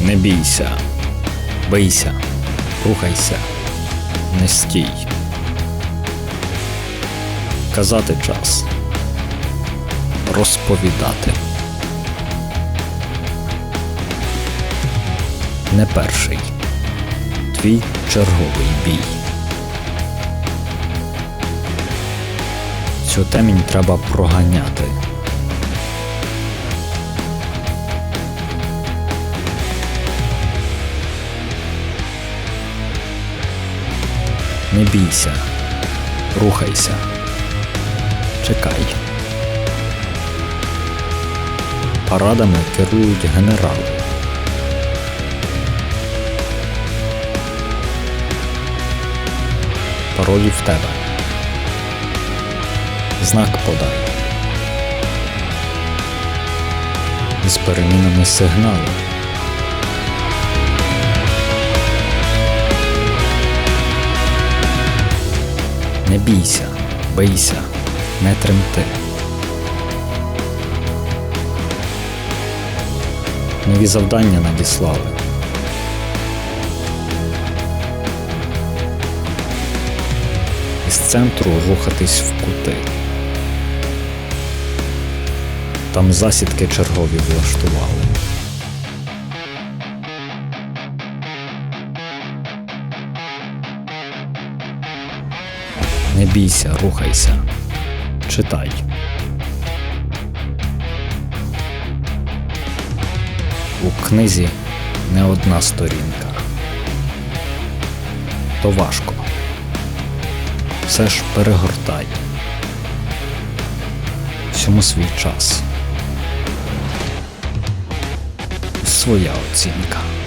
Не бійся, бийся, рухайся, не стій. Казати час. Розповідати. Не перший. Твій черговий бій. Цю темінь треба проганяти. Не бійся, рухайся, чекай. Парадами керують генерали. Паролі в тебе. Знак подай. Із перемінами сигналу. Не бійся, бийся, не тремти. Нові завдання надіслали. Із центру рухатись в кути. Там засідки чергові влаштували. Не бійся, рухайся. Читай. У книзі не одна сторінка. То важко. Все ж перегортай. Всьому свій час. Своя оцінка.